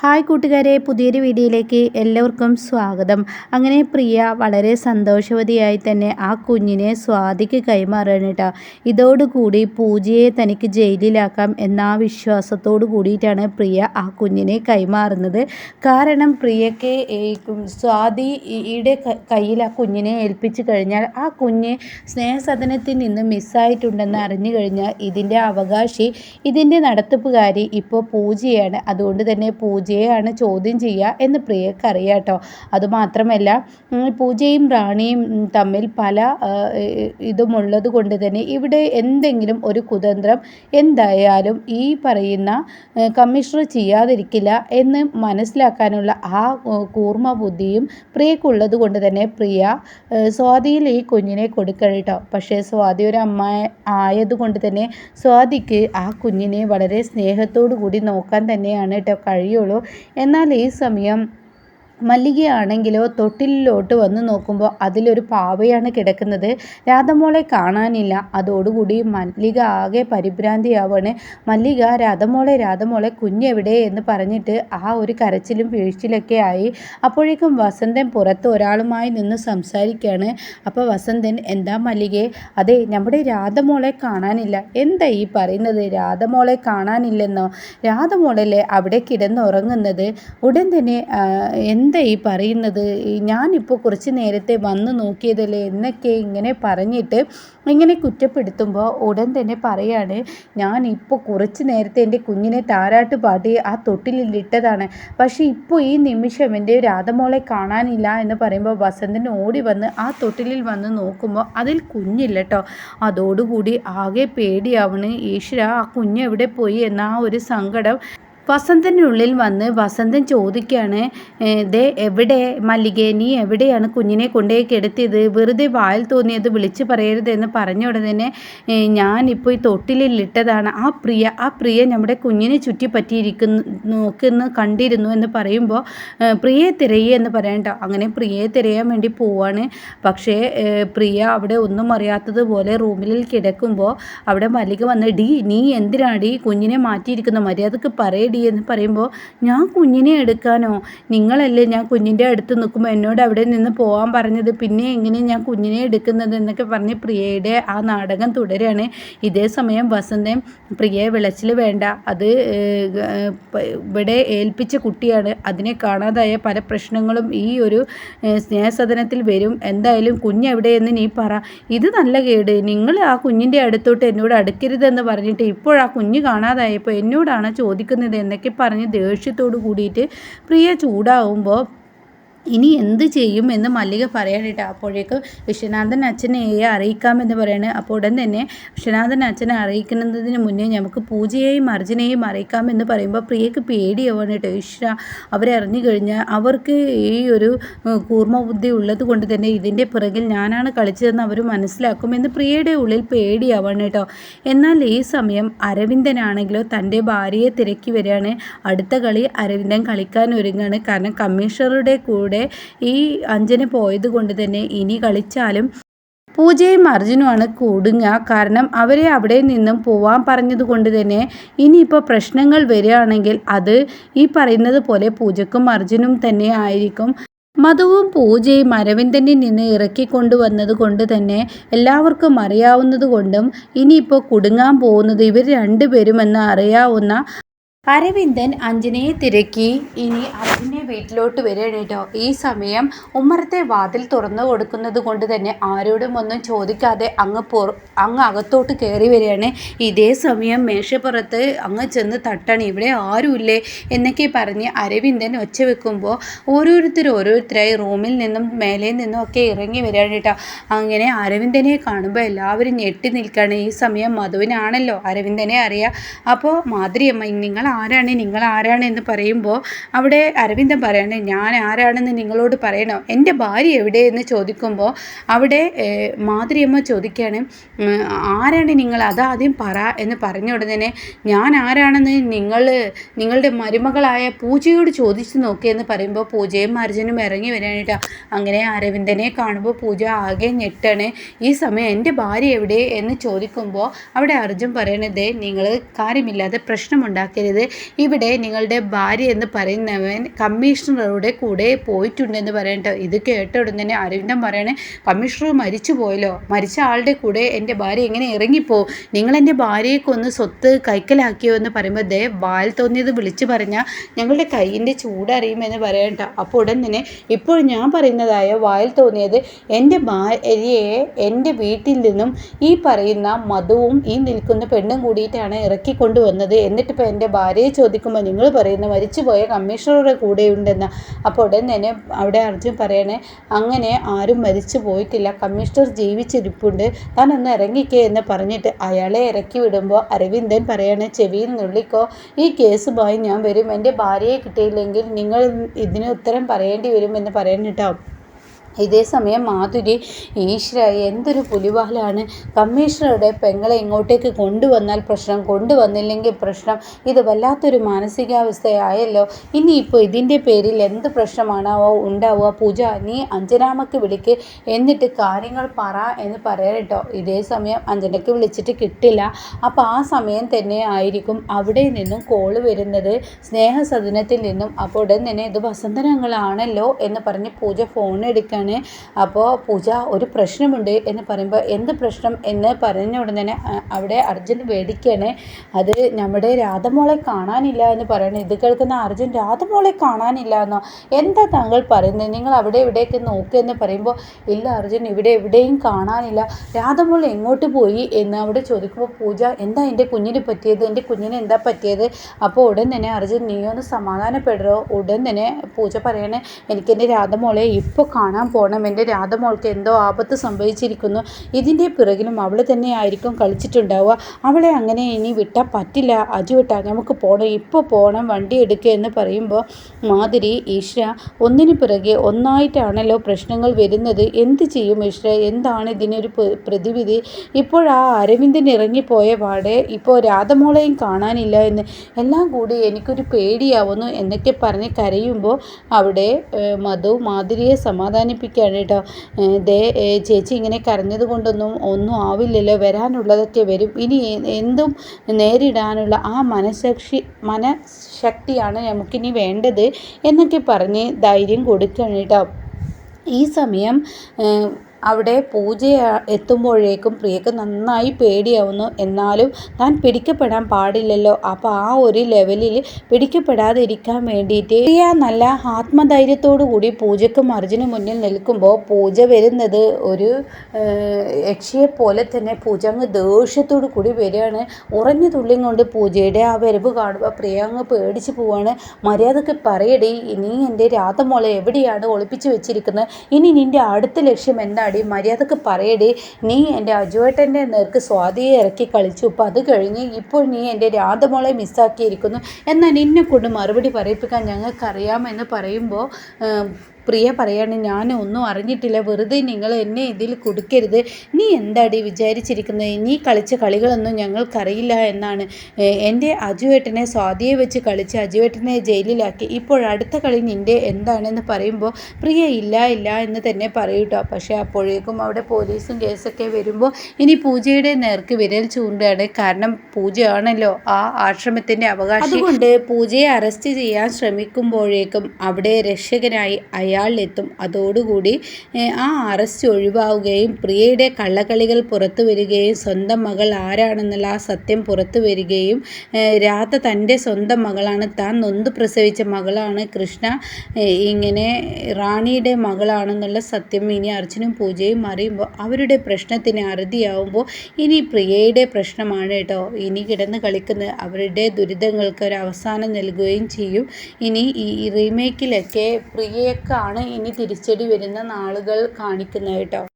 Hi കൂട്ടുകാരെ പുതിയൊരു വീഡിയോയിലേക്ക് എല്ലാവർക്കും സ്വാഗതം. അങ്ങനെ പ്രിയ വളരെ സന്തോഷവതിയായി തന്നെ ആ കുഞ്ഞിനെ സ്വാതിക്ക് കൈമാറുകയാണ് കേട്ടോ. ഇതോടുകൂടി പൂജയെ തനിക്ക് ജയിലിലാക്കാം എന്ന ആ വിശ്വാസത്തോടു കൂടിയിട്ടാണ് പ്രിയ ആ കുഞ്ഞിനെ കൈമാറുന്നത്. കാരണം പ്രിയയ്ക്ക് സ്വാതിയുടെ കയ്യിൽ ആ കുഞ്ഞിനെ ഏൽപ്പിച്ചു കഴിഞ്ഞാൽ ആ കുഞ്ഞ് സ്നേഹസദനത്തിൽ നിന്ന് മിസ്സായിട്ടുണ്ടെന്ന് അറിഞ്ഞു കഴിഞ്ഞാൽ ഇതിന്റെ അവകാശി ഇതിന്റെ നടത്തിപ്പുകാരി ഇപ്പോൾ പൂജയാണ്. അതുകൊണ്ട് തന്നെ പൂജ പൂജയെയാണ് ചോദ്യം ചെയ്യുക എന്ന് പ്രിയക്ക് കേട്ടോ. അതുമാത്രമല്ല പൂജയും റാണിയും തമ്മിൽ പല ഇതുമുള്ളത് കൊണ്ട് തന്നെ ഇവിടെ എന്തെങ്കിലും ഒരു കുതന്ത്രം എന്തായാലും ഈ പറയുന്ന കമ്മീഷണർ ചെയ്യാതിരിക്കില്ല എന്ന് മനസ്സിലാക്കാനുള്ള ആ കൂർമ്മ ബുദ്ധിയും പ്രിയക്കുള്ളത് കൊണ്ട് തന്നെ പ്രിയ സ്വാതിയിൽ ഈ കുഞ്ഞിനെ കൊടുക്കണം കേട്ടോ. പക്ഷേ സ്വാതി ഒരു അമ്മ ആയതുകൊണ്ട് തന്നെ സ്വാതിക്ക് ആ കുഞ്ഞിനെ വളരെ സ്നേഹത്തോടു കൂടി നോക്കാൻ തന്നെയാണ് കേട്ടോ കഴിയുള്ളൂ. എന്നാൽ ഈ സമയം മല്ലികയാണെങ്കിലോ തൊട്ടിലിലോട്ട് വന്ന് നോക്കുമ്പോൾ അതിലൊരു പാവയാണ് കിടക്കുന്നത്. രാധമോളെ കാണാനില്ല. അതോടുകൂടി മല്ലിക ആകെ പരിഭ്രാന്തിയാവാണ്. മല്ലിക രാധമോളെ രാധമോളെ കുഞ്ഞെവിടെ? എന്ന് പറഞ്ഞിട്ട് ആ ഒരു കരച്ചിലും വീഴ്ചയിലൊക്കെ ആയി. അപ്പോഴേക്കും വസന്തൻ പുറത്ത് ഒരാളുമായി നിന്ന് സംസാരിക്കുകയാണ് അപ്പോൾ വസന്തൻ എന്താ മല്ലികെ? അതെ നമ്മുടെ രാധമോളെ കാണാനില്ല. എന്താ ഈ പറയുന്നത്? രാധമോളെ കാണാനില്ലെന്നോ? രാധമോളല്ലേ അവിടെ കിടന്നുറങ്ങുന്നത്? ഉടൻ തന്നെ എന്താ ഈ പറയുന്നത്? ഞാനിപ്പോൾ കുറച്ച് നേരത്തെ വന്ന് നോക്കിയതല്ലേ? എന്നൊക്കെ ഇങ്ങനെ പറഞ്ഞിട്ട് ഇങ്ങനെ കുറ്റപ്പെടുത്തുമ്പോൾ ഉടൻ തന്നെ പറയാണ് ഞാൻ ഇപ്പോൾ കുറച്ച് നേരത്തെ എന്റെ കുഞ്ഞിനെ താരാട്ട് പാട്ടി ആ തൊട്ടിലിൽ ഇട്ടതാണ് പക്ഷേ ഇപ്പോൾ ഈ നിമിഷം എന്റെ രാധമോളെ കാണാനില്ല എന്ന് പറയുമ്പോൾ വസന്തൻ ഓടി വന്ന് ആ തൊട്ടിലിൽ വന്ന് നോക്കുമ്പോൾ അതിൽ കുഞ്ഞില്ല കേട്ടോ അതോടുകൂടി ആകെ പേടിയാവണ് ഈശ്വര ആ കുഞ്ഞ് എവിടെ പോയി? എന്ന ആ ഒരു സങ്കടം വസന്തനുള്ളിൽ വന്ന് വസന്തൻ ചോദിക്കുകയാണ് ദേ എവിടെ മല്ലിക? നീ എവിടെയാണ് കുഞ്ഞിനെ കൊണ്ടേ കിടത്തിയത്? വെറുതെ വായിൽ തോന്നിയത് വിളിച്ചു പറയരുതെന്ന് പറഞ്ഞ ഉടനെ ഞാനിപ്പോൾ ഈ തൊട്ടിലിട്ടതാണ് ആ പ്രിയ ആ പ്രിയ നമ്മുടെ കുഞ്ഞിനെ ചുറ്റി പറ്റിയിരിക്കുന്നു നോക്കുന്നു കണ്ടിരുന്നു എന്ന് പറയുമ്പോൾ പ്രിയെ തിരയെ എന്ന് പറയണ്ട അങ്ങനെ പ്രിയയെ തിരയാൻ വേണ്ടി പോവാണ്. പക്ഷേ പ്രിയ അവിടെ ഒന്നും അറിയാത്തതുപോലെ റൂമിൽ കിടക്കുമ്പോൾ അവിടെ മല്ലിക വന്ന് ഡി നീ എന്തിനാടി കുഞ്ഞിനെ മാറ്റിയിരിക്കുന്ന? മര്യാദയ്ക്ക് പറയടി മതി എന്ന് പറയുമ്പോൾ ഞാൻ കുഞ്ഞിനെ എടുക്കാനോ? നിങ്ങളല്ലേ ഞാൻ കുഞ്ഞിന്റെ അടുത്ത് നിൽക്കുമ്പോൾ എന്നോട് അവിടെ നിന്ന് പോകാൻ പറഞ്ഞത്? പിന്നെ എങ്ങനെ ഞാൻ കുഞ്ഞിനെ എടുക്കുന്നത്? എന്നൊക്കെ പറഞ്ഞ് പ്രിയയുടെ ആ നാടകം തുടരുകയാണ് ഇതേ സമയം വസന്തം പ്രിയയെ വിളച്ചിൽ വേണ്ട. അത് ഇവിടെ ഏൽപ്പിച്ച കുട്ടിയാണ്. അതിനെ കാണാതായ പല പ്രശ്നങ്ങളും ഈ ഒരു സ്നേഹസദനത്തിൽ വരും. എന്തായാലും കുഞ്ഞ് കുഞ്ഞെവിടെയെന്ന് നീ പറ. ഇത് നല്ല കേട്. നിങ്ങൾ ആ കുഞ്ഞിന്റെ അടുത്തോട്ട് എന്നോട് അടുക്കരുതെന്ന് പറഞ്ഞിട്ട് ഇപ്പോൾ ആ കുഞ്ഞ് കാണാതായപ്പോൾ എന്നോടാണ് ചോദിക്കുന്നത് എന്നൊക്കെ പറഞ്ഞ് ദേഷ്യത്തോട് കൂടിയിട്ട് പ്രിയ ചൂടാവുമ്പോൾ ഇനി എന്ത് ചെയ്യും എന്ന് മല്ലിക പറയാനിട്ട് അപ്പോഴേക്കും വിശ്വനാഥൻ അച്ഛനെ അറിയിക്കാമെന്ന് പറയാണ്. അപ്പോൾ ഉടൻ തന്നെ വിശ്വനാഥൻ അച്ഛനെ അറിയിക്കുന്നതിന് മുന്നേ നമുക്ക് പൂജയെയും അർജുനെയും അറിയിക്കാമെന്ന് പറയുമ്പോൾ പ്രിയക്ക് പേടിയാവാണ് കേട്ടോ. ഈശ്വര അവരെ അറിഞ്ഞു കഴിഞ്ഞാൽ അവർക്ക് ഈ ഒരു കൂർമ്മ ബുദ്ധി ഉള്ളത് കൊണ്ട് തന്നെ ഇതിന്റെ പിറകിൽ ഞാനാണ് കളിച്ചതെന്ന് അവർ മനസ്സിലാക്കുമെന്ന് പ്രിയയുടെ ഉള്ളിൽ പേടിയാവാണ് കേട്ടോ. എന്നാൽ ഈ സമയം അരവിന്ദനാണെങ്കിലോ തന്റെ ഭാര്യയെ തിരക്കി വരികയാണ്. അടുത്ത കളി അരവിന്ദൻ കളിക്കാൻ ഒരുങ്ങാണ്. കാരണം കമ്മീഷണറുടെ കൂടെ കൂടെ ഈ അഞ്ജന പോയത് കൊണ്ട് തന്നെ ഇനി കളിച്ചാലും പൂജയും അർജുനുമാണ് കൂടുങ്ങ കാരണം അവരെ അവിടെ നിന്നും പോവാൻ പറഞ്ഞത് കൊണ്ട് തന്നെ ഇനിയിപ്പോൾ പ്രശ്നങ്ങൾ വരികയാണെങ്കിൽ അത് ഈ പറയുന്നത് പോലെ പൂജക്കും അർജുനും തന്നെ ആയിരിക്കും. മധുവും പൂജയും അരവിന്ദനിൽ നിന്ന് ഇറക്കിക്കൊണ്ടുവന്നത് കൊണ്ട് തന്നെ എല്ലാവർക്കും അറിയാവുന്നത് കൊണ്ടും ഇനിയിപ്പോൾ കുടുങ്ങാൻ പോകുന്നത് ഇവർ രണ്ടുപേരുമെന്ന് അറിയാവുന്ന അരവിന്ദൻ അഞ്ജനയെ തിരക്കി. ഇനി അർജുനെ വീട്ടിലോട്ട് വരികയാണ് കേട്ടോ ഈ സമയം ഉമ്മറത്തെ വാതിൽ തുറന്നു കൊടുക്കുന്നത് കൊണ്ട് തന്നെ ആരോടും ഒന്നും ചോദിക്കാതെ അങ്ങ് പുറ അങ്ങ് അകത്തോട്ട് കയറി വരികയാണ്. ഇതേ സമയം മേശപ്പുറത്ത് അങ്ങ് ചെന്ന് തട്ടണം. ഇവിടെ ആരുമില്ലേ? എന്നൊക്കെ പറഞ്ഞ് അരവിന്ദൻ ഒച്ച വെക്കുമ്പോൾ ഓരോരുത്തർ ഓരോരുത്തരായി റൂമിൽ നിന്നും മേലെ നിന്നും ഒക്കെ ഇറങ്ങി വരികയാണ് കേട്ടോ. അങ്ങനെ അരവിന്ദനെ കാണുമ്പോൾ എല്ലാവരും ഞെട്ടി നിൽക്കുകയാണ് ഈ സമയം മധുവിനാണല്ലോ അരവിന്ദനെ അറിയാം. അപ്പോൾ മാതിരിയമ്മ നിങ്ങൾ ആരാണ് നിങ്ങൾ ആരാണ് എന്ന് പറയുമ്പോൾ അവിടെ അരവിന്ദൻ പറയാണ് ഞാൻ ആരാണെന്ന് നിങ്ങളോട് പറയണോ. എന്റെ ഭാര്യ എവിടെയെന്ന് ചോദിക്കുമ്പോൾ അവിടെ മാതിരിയമ്മ ചോദിക്കുകയാണ് ആരാണ് നിങ്ങൾ? അതാദ്യം പറ എന്ന് പറഞ്ഞ ഉടനെ ഞാൻ ആരാണെന്ന് നിങ്ങൾ നിങ്ങളുടെ മരുമകളായ പൂജയോട് ചോദിച്ചു നോക്കിയെന്ന് പറയുമ്പോൾ പൂജയും അർജുനും ഇറങ്ങി വരാനായിട്ടാ അങ്ങനെ അരവിന്ദനെ കാണുമ്പോൾ പൂജ ആകെ ഞെട്ടാണ്. ഈ സമയം എന്റെ ഭാര്യ എവിടെ എന്ന് ചോദിക്കുമ്പോൾ അവിടെ അർജുൻ പറയണത് നിങ്ങൾ കാര്യമില്ലാതെ പ്രശ്നമുണ്ടാക്കരുത് ഇവിടെ നിങ്ങളുടെ ഭാര്യ എന്ന് പറയുന്നവൻ കമ്മീഷണറുടെ കൂടെ പോയിട്ടുണ്ടെന്ന് പറയണ്ട ഇത് കേട്ട ഉടനെ തന്നെ അരവിന്ദൻ പറയണേ കമ്മീഷണർ മരിച്ചു പോയല്ലോ. മരിച്ച ആളുടെ കൂടെ എന്റെ ഭാര്യ എങ്ങനെ ഇറങ്ങിപ്പോ? നിങ്ങൾ എന്റെ ഭാര്യയെ കൊന്ന് സ്വത്ത് കൈക്കലാക്കിയോ എന്ന് പറയുമ്പോൾ ദേ വാൽ തോന്നിയത് വിളിച്ചു പറഞ്ഞാൽ ഞങ്ങളുടെ കൈയിന്റെ ചൂടറിയുമെന്ന് പറയണ്ട അപ്പോൾ ഉടൻ തന്നെ ഇപ്പോൾ ഞാൻ പറയുന്നതായ വായിൽ തോന്നിയത് എന്റെ ഭാര്യയെ എന്റെ വീട്ടിൽ നിന്നും ഈ പറയുന്ന മധുവും ഈ നിൽക്കുന്ന പെണ്ണും കൂടിയിട്ടാണ് ഇറക്കിക്കൊണ്ടുവന്നത്. എന്നിട്ടിപ്പോൾ എന്റെ ഭാര്യയെ ചോദിക്കുമ്പോൾ നിങ്ങൾ പറയുന്ന മരിച്ചുപോയ കമ്മീഷണറുടെ കൂടെ ഉണ്ടെന്ന് അപ്പോൾ ഉടൻ തന്നെ അവിടെ അർജുൻ പറയണേ അങ്ങനെ ആരും മരിച്ചു പോയിട്ടില്ല. കമ്മീഷണർ ജീവിച്ചിരിപ്പുണ്ട്. താൻ ഒന്ന് ഇറങ്ങിക്കേ എന്ന് പറഞ്ഞിട്ട് അയാളെ ഇറക്കി വിടുമ്പോൾ അരവിന്ദൻ പറയണേ ചെവിയിൽ നുള്ളിക്കോ. ഈ കേസുമായി ഞാൻ വരും. എന്റെ ഭാര്യയെ കിട്ടിയില്ലെങ്കിൽ നിങ്ങൾ ഇതിന് ഉത്തരം പറയേണ്ടി വരും എന്ന് പറയുന്നുട്ടോ ഇതേ സമയം മാധുരി ഈശ്വര എന്തൊരു പുലിവാലാണ് കമ്മീഷണറുടെ പെങ്ങളെ ഇങ്ങോട്ടേക്ക് കൊണ്ടുവന്നാൽ പ്രശ്നം കൊണ്ടുവന്നില്ലെങ്കിൽ പ്രശ്നം. ഇത് വല്ലാത്തൊരു മാനസികാവസ്ഥയായല്ലോ. ഇനിയിപ്പോൾ ഇതിന്റെ പേരിൽ എന്ത് പ്രശ്നമാണാവോ ഉണ്ടാവുക. പൂജ നീ അഞ്ജനാമക്ക് വിളിക്ക്. എന്നിട്ട് കാര്യങ്ങൾ പറ എന്ന് പറയട്ടോ ഇതേ സമയം അഞ്ജനക്ക് വിളിച്ചിട്ട് കിട്ടില്ല. അപ്പോൾ ആ സമയം തന്നെ ആയിരിക്കും അവിടെ നിന്നും കോൾ വരുന്നത്. സ്നേഹസദനത്തിൽ നിന്നും. അപ്പോൾ ഉടൻ തന്നെ ഇത് വസന്തനങ്ങളാണല്ലോ എന്ന് പറഞ്ഞ് പൂജ ഫോൺ എടുക്കാൻ ആണ് അപ്പോൾ പൂജ ഒരു പ്രശ്നമുണ്ട് എന്ന് പറയുമ്പോൾ എന്ത് പ്രശ്നം എന്ന് പറഞ്ഞ ഉടൻ തന്നെ അവിടെ അർജുൻ വേടിക്കുകയാണ് അത് നമ്മുടെ രാധമോളെ കാണാനില്ല എന്ന് പറയണേ. ഇത് കേൾക്കുന്ന അർജുൻ രാധമോളെ കാണാനില്ല എന്നോ? എന്താ താങ്കൾ പറയുന്നത്? നിങ്ങൾ അവിടെ ഇവിടെയൊക്കെ നോക്കുമെന്ന് പറയുമ്പോൾ ഇല്ല അർജുൻ ഇവിടെ എവിടെയും കാണാനില്ല. രാധമോൾ എങ്ങോട്ട് പോയി? എന്ന് അവിടെ ചോദിക്കുമ്പോൾ പൂജ എന്താ എന്റെ കുഞ്ഞിന് പറ്റിയത്? എന്റെ കുഞ്ഞിന് എന്താ പറ്റിയത്? അപ്പോൾ ഉടൻ തന്നെ അർജുൻ നീ ഒന്ന് സമാധാനപ്പെടോ ഉടൻ തന്നെ പൂജ പറയണേ എനിക്കെന്റെ രാധമോളെ ഇപ്പോൾ കാണാൻ പോകണം എന്റെ രാധമോൾക്ക് എന്തോ ആപത്ത് സംഭവിച്ചിരിക്കുന്നു. ഇതിന്റെ പിറകിലും അവൾ തന്നെയായിരിക്കും കളിച്ചിട്ടുണ്ടാവുക. അവളെ അങ്ങനെ ഇനി വിട്ടാൽ പറ്റില്ല. അജു വിട്ടാൽ നമുക്ക് പോകണം ഇപ്പോൾ പോകണം വണ്ടി എടുക്കുക എന്ന് പറയുമ്പോൾ മാധുരി ഈശ്വര ഒന്നിനു പിറകെ ഒന്നായിട്ടാണല്ലോ പ്രശ്നങ്ങൾ വരുന്നത്. എന്ത് ചെയ്യും ഈശ്വര? എന്താണ് ഇതിനൊരു പ്രതിവിധി? ഇപ്പോൾ ആ അരവിന്ദൻ ഇറങ്ങിപ്പോയ പാടെ ഇപ്പോൾ രാധമോളെയും കാണാനില്ല എന്ന്. എല്ലാം കൂടി എനിക്കൊരു പേടിയാവുന്നു എന്നൊക്കെ പറഞ്ഞ് കരയുമ്പോൾ അവിടെ മധു മാധുരിയെ സമാധാനിപ്പിക്കും. ഓർമ്മിപ്പിക്കുകയാണ് കേട്ടോ. ദേ ചേച്ചി ഇങ്ങനെ കരഞ്ഞത് കൊണ്ടൊന്നും ഒന്നും ആവില്ലല്ലോ. വരാനുള്ളതൊക്കെ വരും. ഇനി എന്തും നേരിടാനുള്ള ആ മനസക്ഷി മനഃശക്തിയാണ് നമുക്കിനി വേണ്ടത് എന്നൊക്കെ പറഞ്ഞ് ധൈര്യം കൊടുക്കുകയാണ് കേട്ടോ. ഈ സമയം അവിടെ പൂജ എത്തുമ്പോഴേക്കും പ്രിയക്ക് നന്നായി പേടിയാവുന്നു. എന്നാലും താൻ പിടിക്കപ്പെടാൻ പാടില്ലല്ലോ. അപ്പോൾ ആ ഒരു ലെവലിൽ പിടിക്കപ്പെടാതിരിക്കാൻ വേണ്ടിയിട്ട് പ്രിയ നല്ല ആത്മധൈര്യത്തോടു കൂടി പൂജക്കും അർജുന് മുന്നിൽ നിൽക്കുമ്പോൾ പൂജ വരുന്നത് ഒരു യക്ഷിയെ പോലെ തന്നെ പൂജ അങ്ങ് ദേഷ്യത്തോടു കൂടി വരികയാണ്. ഉറഞ്ഞു തുള്ളിയും കൊണ്ട് പൂജയുടെ ആ വരവ് കാണുമ്പോൾ പ്രിയ അങ്ങ് പേടിച്ച് പോവാണ്. മര്യാദയ്ക്ക് പറയടി ഇനി എന്റെ രാധമോളെ എവിടെയാണ് ഒളിപ്പിച്ചു വെച്ചിരിക്കുന്നത്? ഇനി നിന്റെ അടുത്ത ലക്ഷ്യം എന്താണ്? അടി മര്യാദയ്ക്ക് പറയടി. നീ എന്റെ അജുവേട്ടന്റെ നേർക്ക് സ്വാതിയെ ഇറക്കി കളിച്ചു. അപ്പം അത് കഴിഞ്ഞ് ഇപ്പോൾ നീ എന്റെ രാധമോളെ മിസ്സാക്കിയിരിക്കുന്നു. എന്നാൽ നിന്നെ കൊണ്ട് മറുപടി പറയിപ്പിക്കാൻ ഞങ്ങൾക്കറിയാമെന്ന് പറയുമ്പോൾ പ്രിയ പറയാണ് ഞാൻ ഒന്നും അറിഞ്ഞിട്ടില്ല. വെറുതെ നിങ്ങൾ എന്നെ ഇതിൽ കൊടുക്കരുത്. നീ എന്താടി വിചാരിച്ചിരിക്കുന്നത് നീ കളിച്ച കളികളൊന്നും ഞങ്ങൾക്കറിയില്ല എന്നാണ്. എന്റെ അജുവേട്ടനെ സ്വാതിയെ വെച്ച് കളിച്ച് അജുവേട്ടനെ ജയിലിലാക്കി. ഇപ്പോൾ അടുത്ത കളി നിന്റെ എന്താണെന്ന് പറയുമ്പോൾ പ്രിയ ഇല്ല ഇല്ല എന്ന് തന്നെ പറയൂട്ടോ. പക്ഷേ അപ്പോഴേക്കും അവിടെ പോലീസും കേസൊക്കെ വരുമ്പോൾ ഇനി പൂജയുടെ നേർക്ക് വിരൽ ചൂണ്ടാണ്. കാരണം പൂജയാണല്ലോ ആ ആശ്രമത്തിന്റെ അവകാശം. അതുകൊണ്ട് പൂജയെ അറസ്റ്റ് ചെയ്യാൻ ശ്രമിക്കുമ്പോഴേക്കും അവിടെ രക്ഷകനായി അയാൾ അയാളിലെത്തും. അതോടുകൂടി ആ അറസ്റ്റ് ഒഴിവാവുകയും പ്രിയയുടെ കള്ളക്കളികൾ പുറത്തു വരികയും സ്വന്തം മകൾ ആരാണെന്നുള്ള ആ സത്യം പുറത്തു വരികയും രാധ തന്റെ സ്വന്തം മകളാണ്. താൻ നൊന്ത് പ്രസവിച്ച മകളാണ് കൃഷ്ണ. ഇങ്ങനെ റാണിയുടെ മകളാണെന്നുള്ള സത്യം ഇനി അർജുനും പൂജയും അറിയുമ്പോൾ അവരുടെ പ്രശ്നത്തിന് അറുതിയാവുമ്പോൾ ഇനി പ്രിയയുടെ പ്രശ്നമാണ് കേട്ടോ. ഇനി കിടന്ന് കളിക്കുന്നത് അവരുടെ ദുരിതങ്ങൾക്ക് ഒരു അവസാനം നൽകുകയും ചെയ്യും. ഇനി ഈ റീമേക്കിലൊക്കെ പ്രിയയൊക്കെ ആണ് ഇനി തിരിച്ചടി വരുന്ന നാളുകൾ കാണിക്കുന്നത് കേട്ടോ.